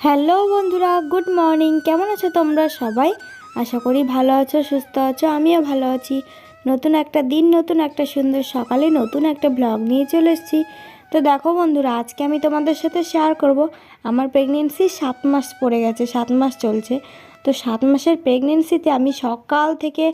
Hello বন্ধুরা, good morning. কেমন আছো তোমরা সবাই? আশা করি ভালো আছো, সুস্থ আছো, আমিও ভালো আছি। নতুন একটা দিন, নতুন একটা সুন্দর সকালে নতুন একটা ব্লগ নিয়ে চলে এসেছি। তো দেখো বন্ধুরা, আজকে আমি তোমাদের সাথে শেয়ার করব। আমার প্রেগনেন্সি সাত মাস পড়ে গেছে, সাত মাস চলছে। তো সাত মাসের প্রেগনেন্সিতে আমি সকাল থেকে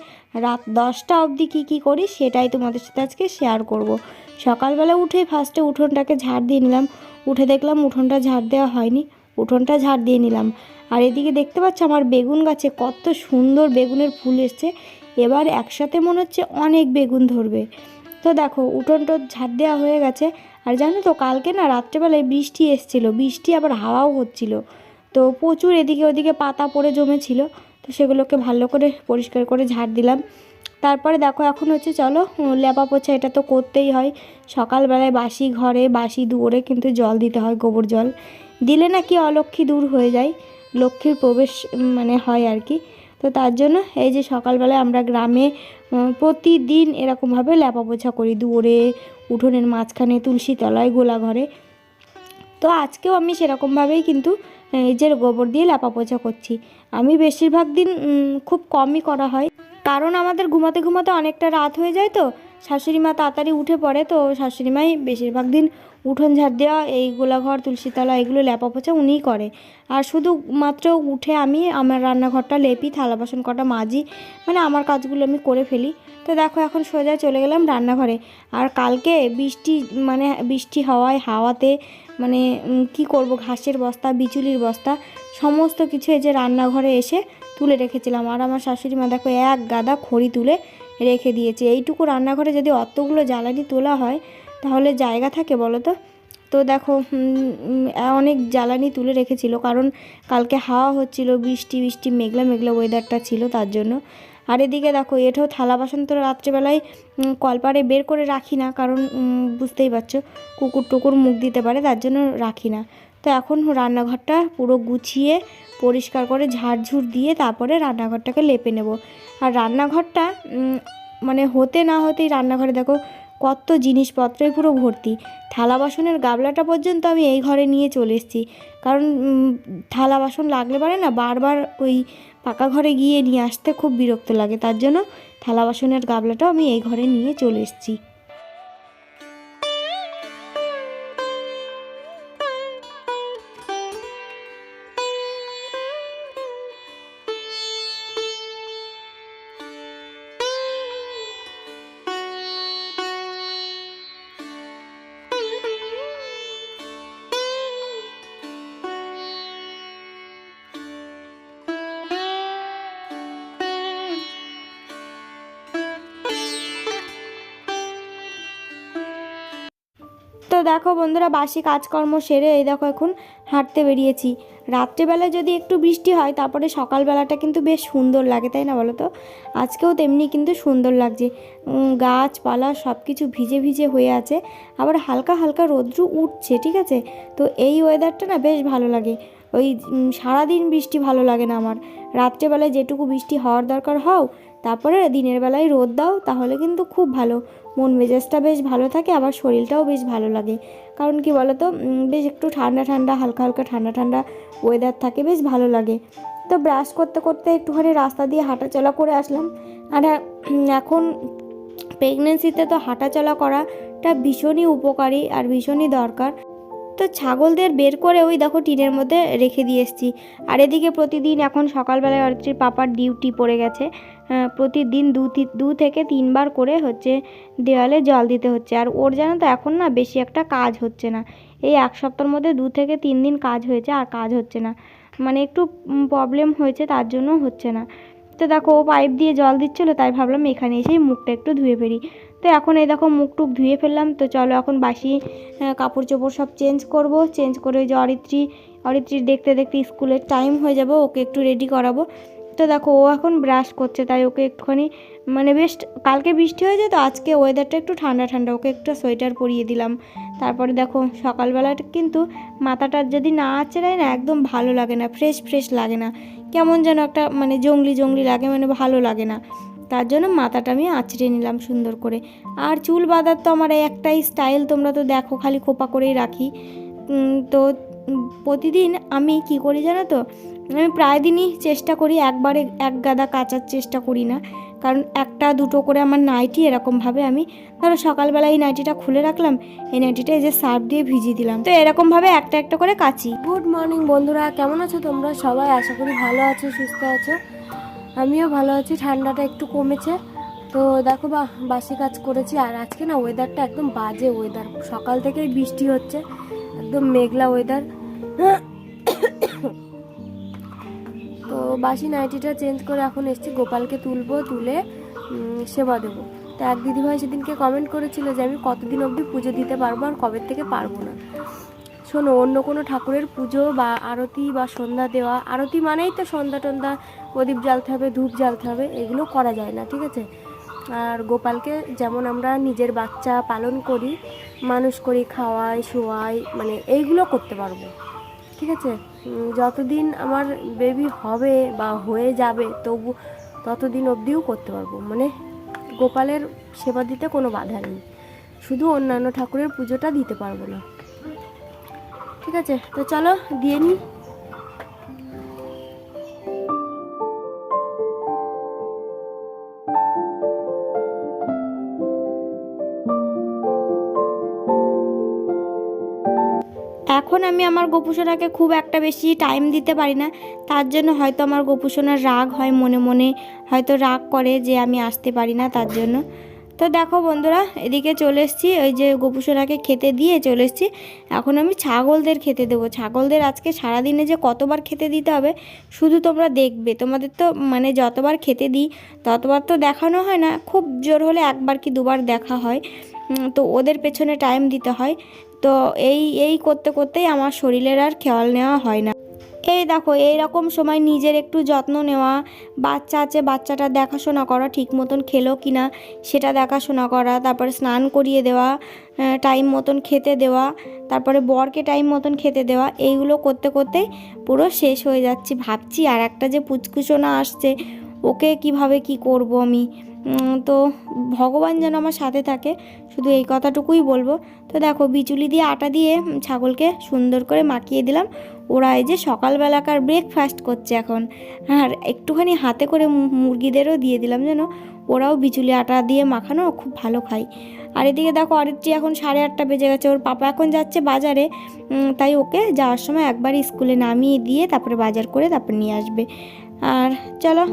রাত দশটা অবধি কী কী করি সেটাই তোমাদের সাথে আজকে শেয়ার করব। সকালবেলা উঠে ফার্স্টে উঠোনটাকে ঝাড় দিয়ে নিলাম। উঠে দেখলাম উঠোনটা ঝাড় দেওয়া হয়নি। উঠোনটা ঝাড় দিয়ে নিলাম। আর এদিকে দেখতে পাচ্ছ আমার বেগুন গাছে কত সুন্দর বেগুনের ফুল এসছে। এবার একসাথে মনে হচ্ছে অনেক বেগুন ধরবে। তো দেখো, উঠোনটা ঝাড় দেওয়া হয়ে গেছে। আর জানো তো, কালকে না রাত্রেবেলায় বৃষ্টি এসছিল। বৃষ্টি আবার হাওয়াও হচ্ছিল। তো প্রচুর এদিকে ওদিকে পাতা পড়ে জমেছিল। তো সেগুলোকে ভালো করে পরিষ্কার করে ঝাড় দিলাম। তারপরে দেখো, এখন হচ্ছে চলো লেপা পোছা এটা তো করতেই হয়। সকালবেলায় বাসি ঘরে, বাসি দুয়ারে কিন্তু জল দিতে হয় গোবর জল। দিলে নাকি অলক্ষ্মী দূর হয়ে যায়, লক্ষ্মীর প্রবেশ মানে হয় আর কি। তো তার জন্য এই যে সকালবেলায় আমরা গ্রামে প্রতিদিন এরকমভাবে লেপা পোছা করি, দুয়ারে, উঠোনের মাঝখানে তুলসী তলায় গোলা ঘরে তো আজকেও আমি সেরকমভাবেই কিন্তু যে গোবর দিয়ে লেপা পোছা করছি। আমি বেশিরভাগ দিন খুব কমই করা হয়। কারণ আমাদের ঘুমাতে ঘুমাতে অনেকটা রাত হয়ে যায় তো শাশুড়ি মা তাড়াতাড়ি উঠে পড়ে তো শাশুড়ি মাই বেশিরভাগ দিন উঠোন ঝাড় দেওয়া, এই গোলাঘর তুলসীতলা এগুলো লেপা পোছা উনিই করে। আর শুধু মাত্র উঠে আমি আমার রান্নাঘরটা লেপি, থালা বাসন কটা মাজি মানে আমার কাজগুলো আমি করে ফেলি। তো দেখো এখন সোজা চলে গেলাম রান্নাঘরে। আর কালকে বৃষ্টি মানে বৃষ্টি হওয়ায় হাওয়াতে মানে কি করব, ঘাসের বস্তা, বিচুলির বস্তা, সমস্ত কিছু এই যে রান্নাঘরে এসে তুলে রেখেছিলাম। আর আমার শাশুড়ি মা দেখো এক গাদা খড়ি তুলে রেখে দিয়েছে। এইটুকু রান্নাঘরে যদি অতগুলো জ্বালানি তোলা হয়, তাহলে জায়গা থাকে বলো তো? তো দেখো অনেক জ্বালানি তুলে রেখেছিল, কারণ কালকে হাওয়া হচ্ছিল, বৃষ্টি বৃষ্টি, মেঘলা মেঘলা ওয়েদারটা ছিল তার জন্য। আর এদিকে দেখো এটাও থালা বাসন তো রাত্রেবেলায় কলপারে বের করে রাখি না, কারণ বুঝতেই পারছ, কুকুর টুকুর মুখ দিতে পারে, তার জন্য রাখি না। তো এখন রান্নাঘরটা পুরো গুছিয়ে, পরিষ্কার করে ঝাড়ঝুড় দিয়ে তারপরে রান্নাঘরটাকে লেপে নেব। আর রান্নাঘরটা মানে হতে না হতেই রান্নাঘরে দেখো কত জিনিসপত্রই পুরো ভর্তি। থালা বাসনের গাবলাটা পর্যন্ত আমি এই ঘরে নিয়ে চলে এসেছি। কারণ থালা বাসন লাগলে পারে না বারবার ওই পাকা ঘরে গিয়ে নিয়ে আসতে খুব বিরক্ত লাগে। তার জন্য থালা বাসনের গাবলাটাও আমি এই ঘরে নিয়ে চলে এসেছি। দেখো বন্ধুরা, বাসি কাজকর্ম সেরে এই দেখো এখন হাঁটতে বেরিয়েছি। রাত্রেবেলায় যদি একটু বৃষ্টি হয়, তারপরে সকালবেলাটা কিন্তু বেশ সুন্দর লাগে, তাই না বলো তো? আজকেও তেমনি কিন্তু সুন্দর লাগছে। গাছপালা সব কিছু ভিজে ভিজে হয়ে আছে, আবার হালকা হালকা রৌদ্র উঠছে, ঠিক আছে? তো এই ওয়েদারটা না বেশ ভালো লাগে। ওই সারাদিন বৃষ্টি ভালো লাগে না আমার। রাত্রেবেলায় যেটুকু বৃষ্টি হওয়ার দরকার হও, তারপরে দিনের বেলায় রোদ দাও, তাহলে কিন্তু খুব ভালো। মন মেজাজটা বেশ ভালো থাকে, আবার শরীরটাও বেশ ভালো লাগে। কারণ কি বলো তো বেশ একটু ঠান্ডা ঠান্ডা, হালকা হালকা ঠান্ডা ঠান্ডা ওয়েদার থাকে, বেশ ভালো লাগে। তো ব্রাশ করতে করতে একটুখানি রাস্তা দিয়ে হাঁটাচলা করে আসলাম। আর এখন প্রেগনেন্সিতে তো হাঁটাচলা করাটা ভীষণই উপকারী আর ভীষণই দরকার। তো ছাগলদের বের করে ওই দেখো টিনের মধ্যে রেখে দিয়ে এসেছি। আর এদিকে প্রতিদিন এখন সকালবেলায় অর্চির পাপার ডিউটি পড়ে গেছে। প্রতিদিন দু দু থেকে তিনবার করে হচ্ছে দেওয়ালে জল দিতে হচ্ছে। আর ওর জানো তো এখন না বেশি একটা কাজ হচ্ছে না। এই এক সপ্তাহের মধ্যে দু থেকে তিন দিন কাজ হয়েছে আর কাজ হচ্ছে না। মানে একটু প্রবলেম হয়েছে, তার জন্য হচ্ছে না। তো দেখো ও পাইপ দিয়ে জল দিচ্ছিল, তাই ভাবলাম এখানে এসেই মুখটা একটু ধুয়ে ফেলি। তো এখন এই দেখো মুখ টুক ধুয়ে ফেললাম। তো চলো এখন বাসি কাপড় চোপড় সব চেঞ্জ করব। চেঞ্জ করে যে অরিত্রী, অরিত্রীর দেখতে দেখতে স্কুলের টাইম হয়ে যাবে, ওকে একটু রেডি করাবো। তো দেখো ও এখন ব্রাশ করছে, তাই ওকে একটুখানি মানে বেশ কালকে বৃষ্টি হয়েছে তো আজকে ওয়েদারটা একটু ঠান্ডা ঠান্ডা, ওকে একটু সোয়েটার পরিয়ে দিলাম। তারপরে দেখো সকালবেলাটা কিন্তু মাথাটা যদি না আঁচড়ায় না, একদম ভালো লাগে না ফ্রেশ ফ্রেশ লাগে না। কেমন যেন একটা মানে জঙ্গলি জঙ্গলি লাগে মানে ভালো লাগে না। তার জন্য মাথাটা আমি আঁচড়ে নিলাম সুন্দর করে। আর চুল বাঁধার তো আমার একটাই স্টাইল তোমরা তো দেখো, খালি খোপা করেই রাখি। তো প্রতিদিন আমি কি করি জানো তো? আমি প্রায় দিনই চেষ্টা করি একবারে এক গাদা কাচার চেষ্টা করি না। কারণ একটা, দুটো করে আমার নাইটি এরকমভাবে আমি, ধরো সকালবেলা এই নাইটিটা খুলে রাখলাম, এই নাইটিটা এই যে সার্ফ দিয়ে ভিজিয়ে দিলাম। তো এরকমভাবে একটা একটা করে কাচি। গুড মর্নিং বন্ধুরা, কেমন আছো তোমরা? সবাই আশা করি ভালো আছো, সুস্থ আছো। আমিও ভালো আছি, ঠান্ডাটা একটু কমেছে। তো দেখো বা, বাসি কাজ করেছি, আর আজকে না ওয়েদারটা একদম বাজে ওয়েদার সকাল থেকেই বৃষ্টি হচ্ছে, একদম মেঘলা ওয়েদার তো বাসি নাইটিটা চেঞ্জ করে এখন এসছি, গোপালকে তুলবো, তুলে সেবা দেবো। তো এক দিদিভাই সেদিনকে কমেন্ট করেছিল যে আমি কতদিন অবধি পুজো দিতে পারব আর কবে থেকে পারব না। শোনো, অন্য কোনো ঠাকুরের পুজো বা আরতি বা সন্ধ্যা দেওয়া, আরতি মানেই তো সন্ধ্যা টন্ধ্যা, প্রদীপ জ্বালতে হবে, ধূপ জ্বালতে হবে, এগুলো করা যায় না, ঠিক আছে? আর গোপালকে যেমন আমরা নিজের বাচ্চা পালন করি, মানুষ করি, খাওয়াই, শোয়াই মানে এইগুলো করতে পারব, ঠিক আছে? যতদিন আমার বেবি হবে বা হয়ে যাবে, তবু ততদিন অবধিও করতে পারব মানে গোপালের সেবা দিতে কোনো বাধা নেই, শুধু অন্যান্য ঠাকুরের পুজোটা দিতে পারব না। ঠিক আছে, তো চলো দিয়ে নিই এখন আমি আমার গোপুসোনাকে খুব একটা বেশি টাইম দিতে পারি না, তার জন্য হয়তো আমার গোপুসোনার রাগ হয় মনে মনে, হয়তো রাগ করে যে আমি আসতে পারি না তার জন্য। তো দেখো বন্ধুরা, এদিকে চলে এসেছি। ওই যে গোপুসোনাকে খেতে দিয়ে চলে এসেছি। এখন আমি ছাগলদের খেতে দেবো। ছাগলদের আজকে সারাদিনে যে কতবার খেতে দিতে হবে, শুধু তোমরা দেখবে। তোমাদের তো মানে যতবার খেতে দিই, ততবার তো দেখানো হয় না। খুব জোর হলে একবার কি দুবার দেখা হয়। তো ওদের পেছনে টাইম দিতে হয়। তো এই এই করতে করতেই আমার শরীরের আর খেয়াল নেওয়া হয় না। এই দেখো, এই রকম সময় নিজের একটু যত্ন নেওয়া, বাচ্চা আছে, বাচ্চাটা দেখাশোনা করা, ঠিক মতন খেলো কি না, সেটা দেখাশোনা করা, তারপরে স্নান করিয়ে দেওয়া টাইম মতন খেতে দেওয়া, তারপরে বরকে টাইম মতন খেতে দেওয়া, এইগুলো করতে করতে পুরো শেষ হয়ে যাচ্ছি। ভাবছি আর একটা যে পুচকুচোনা আসছে ওকে কীভাবে কি করব আমি? তো ভগবান যেন আমার সাথে থাকে, শুধু এই কথাটুকুই বলব। তো দেখো, বিচুলি দিয়ে আটা দিয়ে ছাগলকে সুন্দর করে মাখিয়ে দিলাম। ওরা এই যে সকালবেলাকার ব্রেকফাস্ট করছে এখন। আর একটুখানি হাতে করে মুরগিদেরও দিয়ে দিলাম যেন। ওরাও বিচুলি আটা দিয়ে মাখানো খুব ভালো খায়। আর এদিকে দেখো, অরিত্রি এখন সাড়ে আটটা বেজে গেছে। ওর পাপা এখন যাচ্ছে বাজারে। তাই ওকে যাওয়ার সময় একবার স্কুলে নামিয়ে দিয়ে তারপরে বাজার করে তারপর নিয়ে আসবে। আর চলো।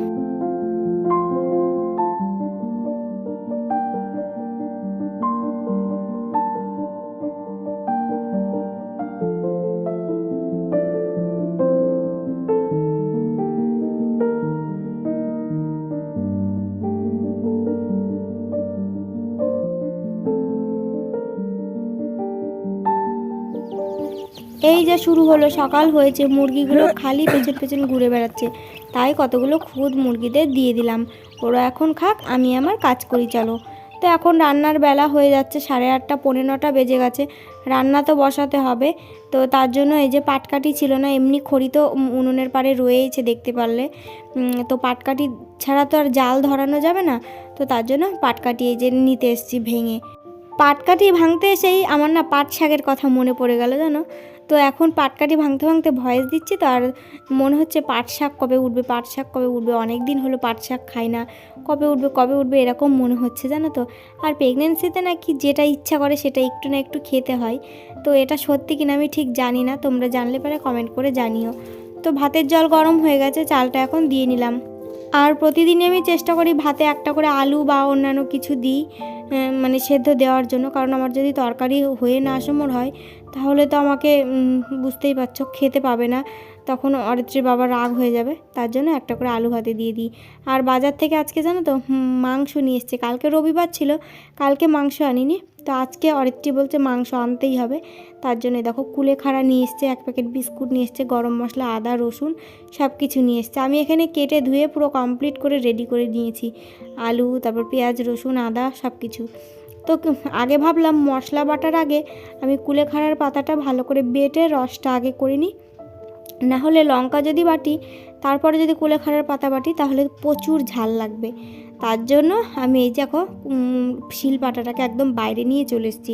এই যে শুরু হলো, সকাল হয়েছে, মুরগিগুলো খালি পেছন পেছন ঘুরে বেড়াচ্ছে। তাই কতগুলো খুদ মুরগিদের দিয়ে দিলাম। ওরা এখন খাক, আমি আমার কাজ করি, চলো। তো এখন রান্নার বেলা হয়ে যাচ্ছে, সাড়ে আটটা, পৌনে নটা বেজে গেছে। রান্না তো বসাতে হবে। তো তার জন্য এই যে পাটকাঠি ছিল না, এমনি খড়ি তো উনুনের পাড়ে রয়েইছে দেখতে পারলে। তো পাটকাঠি ছাড়া তো আর জাল ধরানো যাবে না। তো তার জন্য পাটকাঠি এই যে নিতে এসেছি ভেঙে। পাটকাঠি ভাঙতে এসেই আমার না পাট শাকের কথা মনে পড়ে গেল, জানো? তো এখন পাটকাঠি ভাঙতে ভাঙতে ভয়েস দিচ্ছি তো, আর মনে হচ্ছে পাট শাক কবে উঠবে, পাট শাক কবে উঠবে? অনেক দিন হলো পাট শাক খাই না। কবে উঠবে কবে উঠবে এরকম মনে হচ্ছে, জানো তো? আর প্রেগনেন্সিতে নাকি যেটা ইচ্ছা করে সেটা একটু না একটু খেতে হয়। তো এটা সত্যি কিনা আমি ঠিক জানি না, তোমরা জানলে পারে কমেন্ট করে জানিও। তো ভাতের জল গরম হয়ে গেছে, চালটা এখন দিয়ে নিলাম। আর প্রতিদিনই আমি চেষ্টা করি ভাতে একটা করে আলু বা অন্যান্য কিছু দিই। মানে সেদ্ধ দেওয়ার জন্য। কারণ আমার যদি তরকারি হয়ে না সমর হয়, তাহলে তো আমাকে বুঝতেই পারছ, খেতে পাবে না। তখন অরিত্রীর বাবা রাগ হয়ে যাবে। তার জন্য একটা করে আলু ভাতে দিয়ে দিই। আর বাজার থেকে আজকে জানো তো মাংস নিয়ে এসছে। কালকে রবিবার ছিল, কালকে মাংস আনিনি। তো আজকে অরিত্রী বলছে মাংস আনতেই হবে। তার জন্য দেখো কুলেখাড়া নিয়ে এসছে, এক প্যাকেট বিস্কুট নিয়ে এসছে, গরম মশলা, আদা, রসুন সব কিছু নিয়ে এসছে। আমি এখানে কেটে ধুয়ে পুরো কমপ্লিট করে রেডি করে নিয়েছি। আলু, তারপর পেঁয়াজ, রসুন, আদা সব কিছু তো আগে ভাবলাম মশলা বাটার আগে আমি কুলেখাড়ার পাতাটা ভালো করে বেটে রসটা আগে করে নিই। না হলে লঙ্কা যদি বাটি তারপরে যদি কুলেখাড়ার পাতা বাটি, তাহলে প্রচুর ঝাল লাগবে। তার জন্য আমি এই দেখো শিল পাটাটাকে একদম বাইরে নিয়ে চলে এসেছি।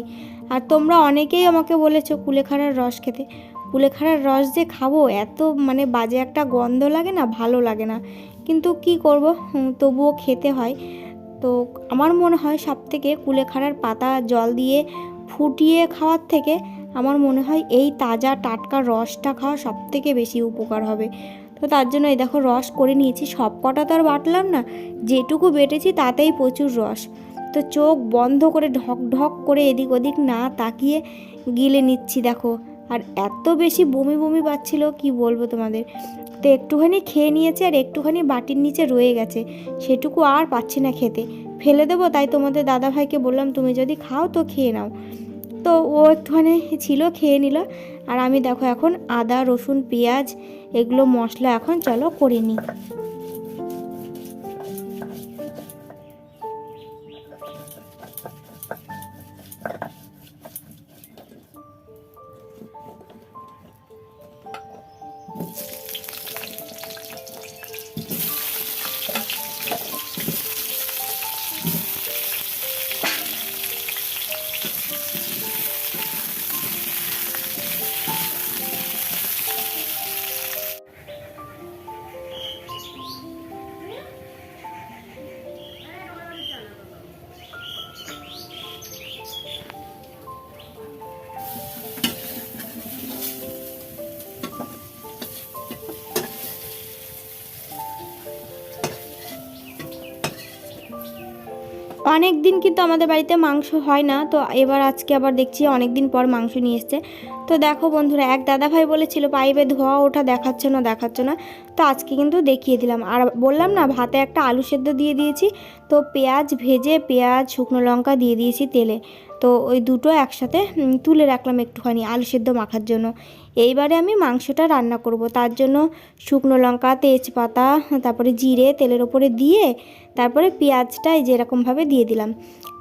আর তোমরা অনেকেই আমাকে বলেছ কুলেখাড়ার রস খেতে। কুলেখাড়ার রস যে খাব, এত মানে বাজে একটা গন্ধ লাগে না, ভালো লাগে না। কিন্তু কি করব? তবুও খেতে হয়। তো আমার মনে হয় সব থেকে কুলেখাড়ার পাতা জল দিয়ে ফুটিয়ে খাওয়ার থেকে, আমার মনে হয় এই তাজা টাটকা রসটা খাওয়া সব থেকে বেশি উপকার হবে। তো তার জন্য এই দেখো রস করে নিয়েছি। সব কটা তো আর বাটলাম না। যেটুকু বেটেছি তাতেই প্রচুর রস। তো চোখ বন্ধ করে ঢক ঢক করে এদিক ওদিক না তাকিয়ে গিলে নিচ্ছি দেখো। আর এত বেশি বমি বমি পাচ্ছিল, কি বলব তোমাদের? তো একটুখানি খেয়ে নিয়েছে আর একটুখানি বাটির নিচে রয়ে গেছে। সেটুকু আর পাচ্ছি না খেতে। ফেলে দেবো, তাই তোমাদের দাদা ভাইকে বললাম, তুমি যদি খাও তো খেয়ে নাও। তো ও একটুখানি ছিল, খেয়ে নিল। আর আমি দেখো এখন আদা, রসুন, পেঁয়াজ, এগুলো মশলা এখন চলো করে নিই। অনেক দিন কিন্তু আমাদের বাড়িতে মাংস হয় না, তো এবার আজকে আবার দেখছি অনেক দিন পর মাংস নিয়ে এসছে। তো দেখো বন্ধুরা, এক দাদা ভাই বলেছিল, পাইপে ধোয়া ওঠা দেখাচ্ছে না দেখাচ্ছে না। তো আজকে কিন্তু দেখিয়ে দিলাম। আর বললাম না, ভাতে একটা আলু সেদ্ধ দিয়ে দিয়েছি, তো পেঁয়াজ ভেজে পেঁয়াজ, শুকনো লঙ্কা দিয়ে দিয়েছি তেলে। তো ওই দুটো একসাথে তুলে রাখলাম একটুখানি আলু সেদ্ধ মাখার জন্য। এইবারে আমি মাংসটা রান্না করব। তার জন্য শুকনো লঙ্কা, তেজপাতা, তারপরে জিরে তেলের ওপরে দিয়ে তারপরে পেঁয়াজটা এই যেরকমভাবে দিয়ে দিলাম।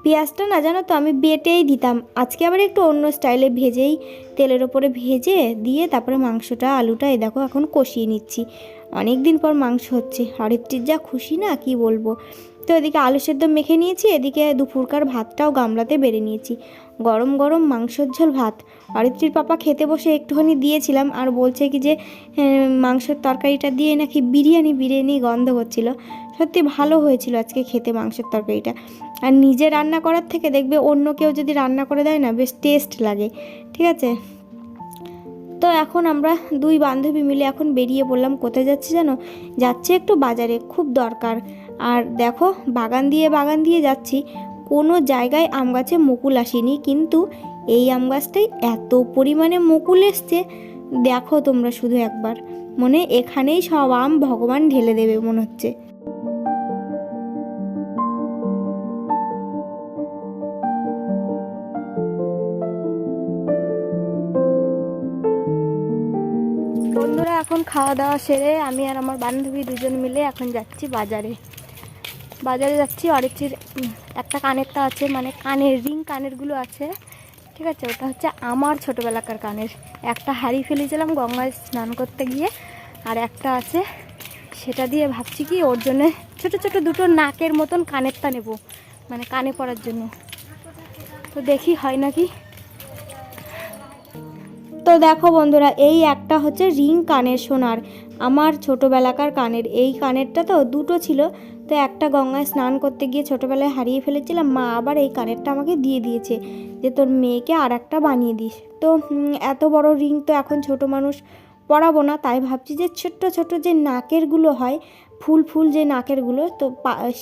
পেঁয়াজটা না জানো তো আমি বেটেই দিতাম। আজকে আবার একটু অন্য স্টাইলে ভেজেই তেলের ওপরে ভেজে দিয়ে তারপরে মাংসটা, আলুটা এই দেখো এখন কষিয়ে নিচ্ছি। অনেক দিন পর মাংস হচ্ছে। হরিফটির যা খুশি না, কি বলব? তো এদিকে আলু সেদ্ধ মেখে নিয়েছি এদিকে দুপুরকার ভাতটাও গামলাতে বেড়ে নিয়েছি। গরম গরম মাংসর ঝোল ভাত। অরিত্রির পাপা খেতে বসে একটুখানি দিয়েছিলাম আর বলছে কি যে হ্যাঁ, মাংসের তরকারিটা দিয়ে নাকি বিরিয়ানি বিরিয়ানি গন্ধ হচ্ছিল। সত্যি ভালো হয়েছিল আজকে খেতে মাংসের তরকারিটা। আর নিজে রান্না করার থেকে দেখবে অন্য কেউ যদি রান্না করে দেয় না বেশ টেস্ট লাগে। ঠিক আছে? তো এখন আমরা দুই বান্ধবী মিলে এখন বেরিয়ে পড়লাম। কোথায় যাচ্ছি জানো? যাচ্ছে একটু বাজারে। খুব দরকার। আর দেখো, বাগান দিয়ে বাগান দিয়ে যাচ্ছি। কোনো জায়গায় আম গাছে মুকুল আসেনি, কিন্তু এই আম গাছটাই এত পরিমাণে মুকুল এসছে। দেখো তোমরা শুধু একবার, মনে এখানেই সব আম ভগবান ঢেলে দেবে মনে হচ্ছে। বন্ধুরা, এখন খাওয়া দাওয়া সেরে আমি আর আমার বান্ধবী দুজন মিলে এখন যাচ্ছি বাজারে। বাজারে যাচ্ছি অরিচির একটা কানেরটা আছে মানে কানের রিং কানেরগুলো আছে, ঠিক আছে? ওটা হচ্ছে আমার ছোটোবেলাকার কানের। একটা হারিয়ে ফেলেছিলাম গঙ্গায় স্নান করতে গিয়ে, আর একটা আছে, সেটা দিয়ে ভাবছি কি ওর জন্য ছোট ছোট দুটো নাকের মতন কানেরটা নেব মানে কানে পড়ার জন্য। তো দেখি হয় নাকি? তো দেখো বন্ধুরা, এই একটা হচ্ছে রিং কানের সোনার। আমার ছোটোবেলাকার কানের, এই কানেরটা তো দুটো ছিল তো একটা গঙ্গায় স্নান করতে গিয়ে ছোটোবেলায় হারিয়ে ফেলেছিলাম, মা আবার এই কানেরটা আমাকে দিয়ে দিয়েছে যে তোর মেয়েকে আর একটা বানিয়ে দিস। তো এত বড় রিং তো এখন ছোট মানুষ পরাবো না, তাই ভাবছি যে ছোট্ট ছোট যে নাকেরগুলো হয়, ফুল ফুল যে নাকেরগুলো, তো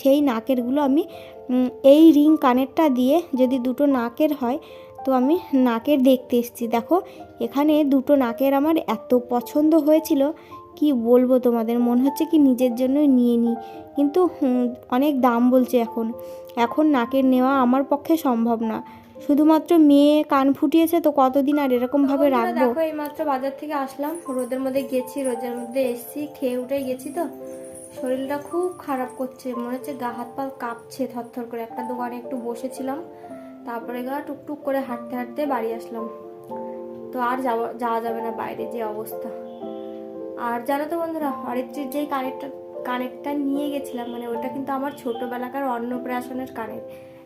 সেই নাকেরগুলো আমি এই রিং কানেরটা দিয়ে যদি দুটো নাকের হয়, তো আমি নাকের দেখতে এসেছি। দেখো, এখানে দুটো নাকের আমার এত পছন্দ হয়েছিল কি বলব তোমাদের? মনে হচ্ছে কি নিজের জন্য নিয়ে নিই কিন্তু অনেক দাম বলছে এখন। এখন নাকের নেওয়া আমার পক্ষে সম্ভব না। শুধুমাত্র মেয়ে কান ফুটিয়েছে তো কতদিন আর এরকমভাবে রাখব? দেখো এইমাত্র বাজার থেকে আসলাম। রোদের মধ্যে গেছি রোদের মধ্যে এসছি খেয়ে উঠে গেছি তো। শরীরটা খুব খারাপ করছে। মনে হচ্ছে গা হাত পা কাঁপছে থরথর করে। একটা দোকানে একটু বসেছিলাম। তারপরে গা টুকটুক করে হাঁটতে হাঁটতে বাড়ি আসলাম। তো আর যাওয়া যাওয়া যাবে না বাইরে যে অবস্থা। আর জানো তো বন্ধুরা হরিত্রির যেই কানেরটা কানেরটা নিয়ে গেছিলাম মানে ওটা কিন্তু আমার ছোটোবেলাকার অন্নপ্রাশনের কানের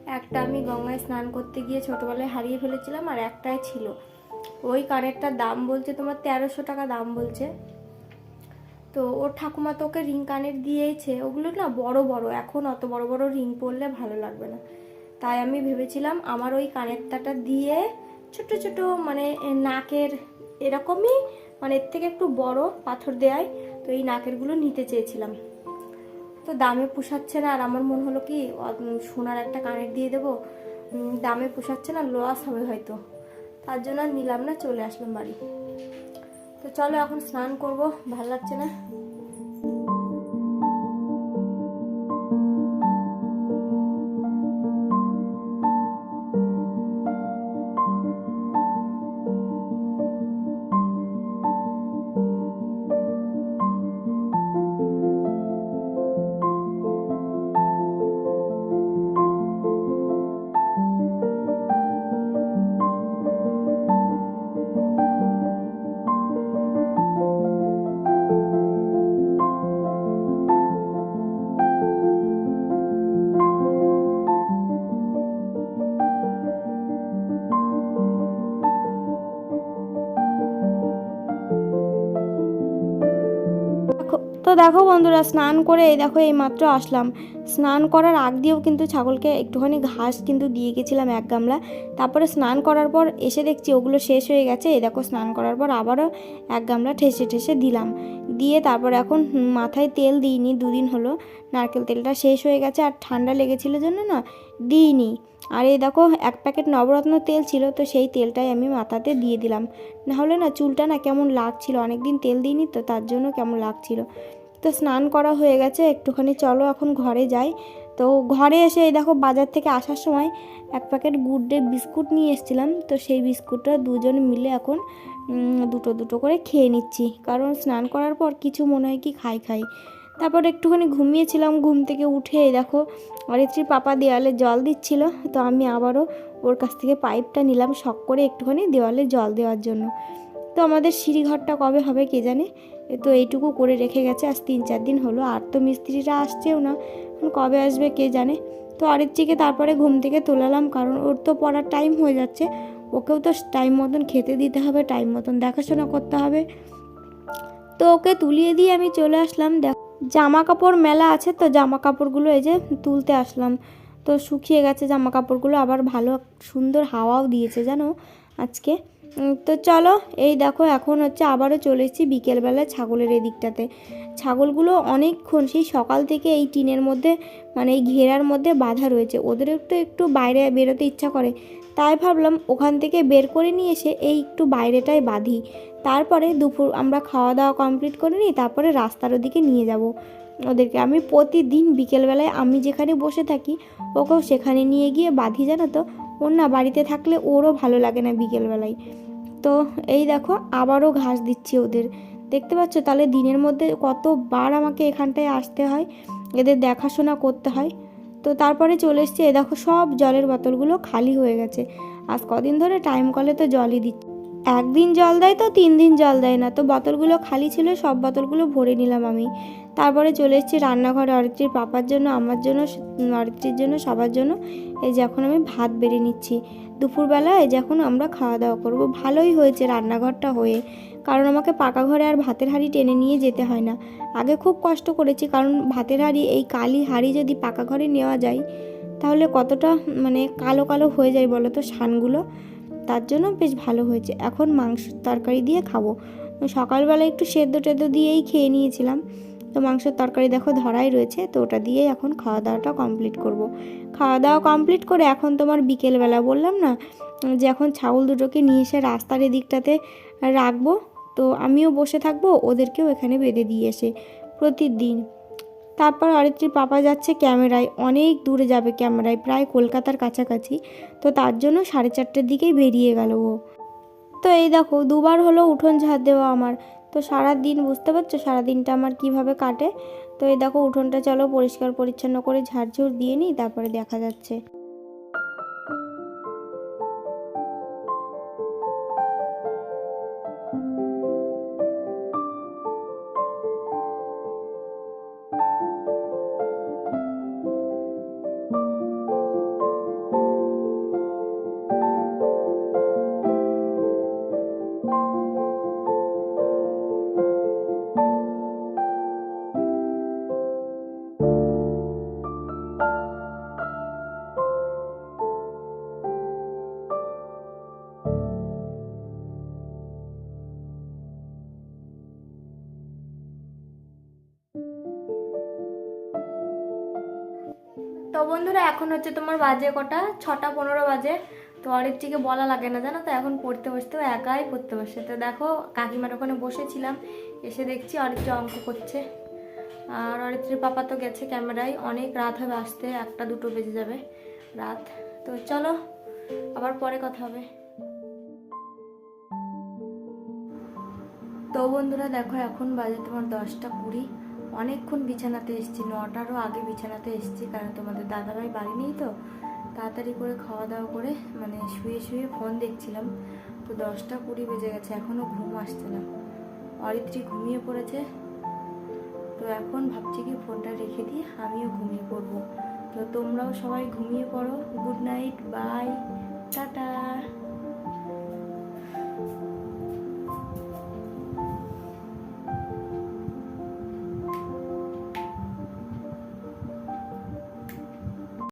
একটা আমি গঙ্গায় স্নান করতে গিয়ে ছোটোবেলায় হারিয়ে ফেলেছিলাম আর একটাই ছিল। ওই কানেরটার দাম বলছে তোমার তেরোশো টাকা দাম বলছে। তো ওর ঠাকুমা তো ওকে রিং কানের দিয়েছে। ওগুলো না বড় বড়, এখন অত বড় বড় রিং পরলে ভালো লাগবে না। তাই আমি ভেবেছিলাম আমার ওই কানেরটাটা দিয়ে ছোট ছোট মানে নাকের এরকমই মানে এর থেকে একটু বড় পাথর দেয় তো এই নাকেরগুলো নিতে চেয়েছিলাম। তো দামে পোষাচ্ছে না, আর আমার মনে হলো কি সোনার একটা কানের দিয়ে দেবো। দামে পোষাচ্ছে না লস হবে হয়তো। তার জন্য নিলাম না, চলে আসলাম বাড়ি। তো চলো এখন স্নান করব, ভালো লাগছে না? দেখো- বন্ধুরা, স্নান করে এই দেখো এই মাত্র আসলাম। স্নান করার আগ দিয়েও কিন্তু ছাগলকে একটুখানি ঘাস কিন্তু দিয়ে গেছিলাম এক গামলা। তারপরে স্নান করার পর এসে দেখছি ওগুলো শেষ হয়ে গেছে। এই দেখো স্নান করার পর আবারও এক গামলা ঠেসে ঠেসে দিলাম। দিয়ে তারপর এখন মাথায় তেল দিইনি, দুদিন হলো। নারকেল তেলটা শেষ হয়ে গেছে আর ঠান্ডা লেগেছিল জন্য না, দিইনি। আর এই দেখো এক প্যাকেট নবরত্ন তেল ছিল, তো সেই তেলটাই আমি মাথাতে দিয়ে দিলাম। নাহলে না চুলটা না কেমন লাগছিল, অনেকদিন তেল দিইনি তো, তার জন্য কেমন লাগছিল। তো স্নান করা হয়ে গেছে, একটুখানি চলো এখন ঘরে যাই। তো ঘরে এসে এই দেখো বাজার থেকে আসার সময় এক প্যাকেট গুড ডে বিস্কুট নিয়ে এসেছিলাম। তো সেই বিস্কুটটা দুজন মিলে এখন দুটো দুটো করে খেয়ে নিচ্ছি। কারণ স্নান করার পর কিছু মনে হয় কি খাই খাই। তারপর একটুখানি ঘুমিয়েছিলাম, ঘুম থেকে উঠে দেখো অরিত্রীর পাপা দেওয়ালে জল দিচ্ছিল। তো আমি আবারও ওর কাছ থেকে পাইপটা নিলাম শখ করে একটুখানি দেওয়ালে জল দেওয়ার জন্য। তো আমাদের সিঁড়িঘরটা কবে হবে কে জানে? তো এইটুকু করে রেখে গেছে, আজ তিন চার দিন হলো, আর তো মিস্ত্রিরা আসছেও না। এখন কবে আসবে কে জানে? তো অরিত্রীকে তারপরে ঘুম থেকে তোলালাম, কারণ ওর তো পড়ার টাইম হয়ে যাচ্ছে। ওকেও তো টাইম মতন খেতে দিতে হবে টাইম মতন দেখাশোনা করতে হবে। তো ওকে তুলিয়ে দিয়ে আমি চলে আসলাম। দেখ জামা কাপড় মেলা আছে তো জামা কাপড়গুলো এই যে তুলতে আসলাম। তো শুকিয়ে গেছে জামা কাপড়গুলো আবার ভালো সুন্দর হাওয়াও দিয়েছে, জানো? আজকে তো চলো, এই দেখো, এখন হচ্ছে আবারও চলে এসেছি বিকেলবেলায় ছাগলের এই দিকটাতে ছাগলগুলো অনেকক্ষণ, সেই সকাল থেকে এই টিনের মধ্যে মানে এই ঘেরার মধ্যে বাঁধা রয়েছে। ওদের তো একটু বাইরে বেরোতে ইচ্ছা করে। তাই ভাবলাম ওখান থেকে বের করে নিয়ে এসে এই একটু বাইরেটায় বাঁধি। তারপরে দুপুর আমরা খাওয়া দাওয়া কমপ্লিট করে নিই তারপরে রাস্তার ওদিকে নিয়ে যাব। ওদেরকে আমি প্রতিদিন বিকেলবেলায় আমি যেখানে বসে থাকি, ওকেও সেখানে নিয়ে গিয়ে বাঁধি, জানো তো? ওর না বাড়িতে থাকলে ওরও ভালো লাগে না বিকেলবেলায়। তো এই দেখো আবারও ঘাস দিচ্ছি ওদের। দেখতে পাচ্ছ? তাহলে দিনের মধ্যে কতবার আমাকে এখানটায় আসতে হয়, এদের দেখাশোনা করতে হয়। তো তারপরে চলে এসছে এ দেখো সব জলের বোতলগুলো খালি হয়ে গেছে। আজ কদিন ধরে টাইম কলে তো জলই দিচ্ছে। একদিন জল দেয় তো, তিন দিন জল দেয় না। তো বোতলগুলো খালি ছিল, সব বোতলগুলো ভরে নিলাম আমি। তারপরে চলে এসেছি রান্নাঘরে অরিত্রীর পাপার জন্য, আমার জন্য অরিত্রীর জন্য, সবার জন্য। এই যে এখন আমি ভাত বেড়ে নিচ্ছি। দুপুরবেলা যখন আমরা খাওয়া দাওয়া করব, ভালোই হয়েছে রান্নাঘরটা হয়ে। কারণ আমাকে পাকা ঘরে আর ভাতের হাঁড়ি টেনে নিয়ে যেতে হয় না। আগে খুব কষ্ট করেছি, কারণ ভাতের হাঁড়ি, এই কালি হাঁড়ি যদি পাকা ঘরে নেওয়া যায়, তাহলে কতটা মানে কালো কালো হয়ে যায় বলো তো শানগুলো? তার জন্য বেশ ভালো হয়েছে। এখন মাংস তরকারি দিয়ে খাব। সকালবেলা একটু সেদ্ধ টেদ্ধ দিয়েই খেয়ে নিয়েছিলাম। তো মাংসের তরকারি দেখো ধরাই রয়েছে, তো ওটা দিয়েই এখন খাওয়া দাওয়াটা কমপ্লিট করব। খাওয়া দাওয়া কমপ্লিট করে এখন তোমার বিকেলবেলা বললাম না, যে এখন ছাগল দুটোকে নিয়ে এসে রাস্তার এদিকটাতে রাখব, তো আমিও বসে থাকব, ওদেরকেও এখানে বেঁধে দিয়ে এসে প্রতিদিন তারপর অরিত্রীর পাপা যাচ্ছে ক্যামেরায়, অনেক দূরে যাবে ক্যামেরায়, প্রায় কলকাতার কাছাকাছি, তো তার জন্য সাড়ে চারটের দিকেই বেরিয়ে গেল ও তো এই দেখো, দুবার হলো উঠোন ঝাড় দেওয়া আমার তো সারা দিন বুঝতে পারছ? সারা দিনটা আমার কীভাবে কাটে? তো এই দেখো, উঠোনটা চলো পরিষ্কার পরিচ্ছন্ন করে ঝাড়ঝুড় দিয়ে নিই, তারপরে দেখা যাচ্ছে। হচ্ছে তোমার বাজে কটা? ছটা পনেরো বাজে। তো অরিত্রীকে বলা লাগে না, জানো তো? এখন পড়তে বসতে একাই পড়তে বসে। তো দেখো, কাকিমার ওখানে বসেছিলাম। এসে দেখছি অরিত্রী অঙ্ক করছে। আর অরিত্রীর পাপা তো গেছে ক্যামেরায়। অনেক রাত হবে আসতে, একটা দুটো বেজে যাবে রাত। তো চলো, আবার পরে কথা হবে। তো বন্ধুরা, দেখো এখন বাজে তোমার দশটা কুড়ি। অনেকক্ষণ বিছানাতে এসেছি, নটারও আগে বিছানাতে এসেছি, কারণ তোমাদের দাদাভাই বাড়ি নেই তো। তাড়াতাড়ি করে খাওয়া দাওয়া করে মানে শুয়ে শুয়ে ফোন দেখছিলাম, তো দশটা কুড়ি বেজে গেছে এখনও ঘুম আসছে না। অরিত্রী ঘুমিয়ে পড়েছে, তো এখন ভাবছি কি ফোনটা রেখে দিয়ে আমিও ঘুমিয়ে পড়ব। তো তোমরাও সবাই ঘুমিয়ে পড়ো, গুড নাইট, বাই, টাটা।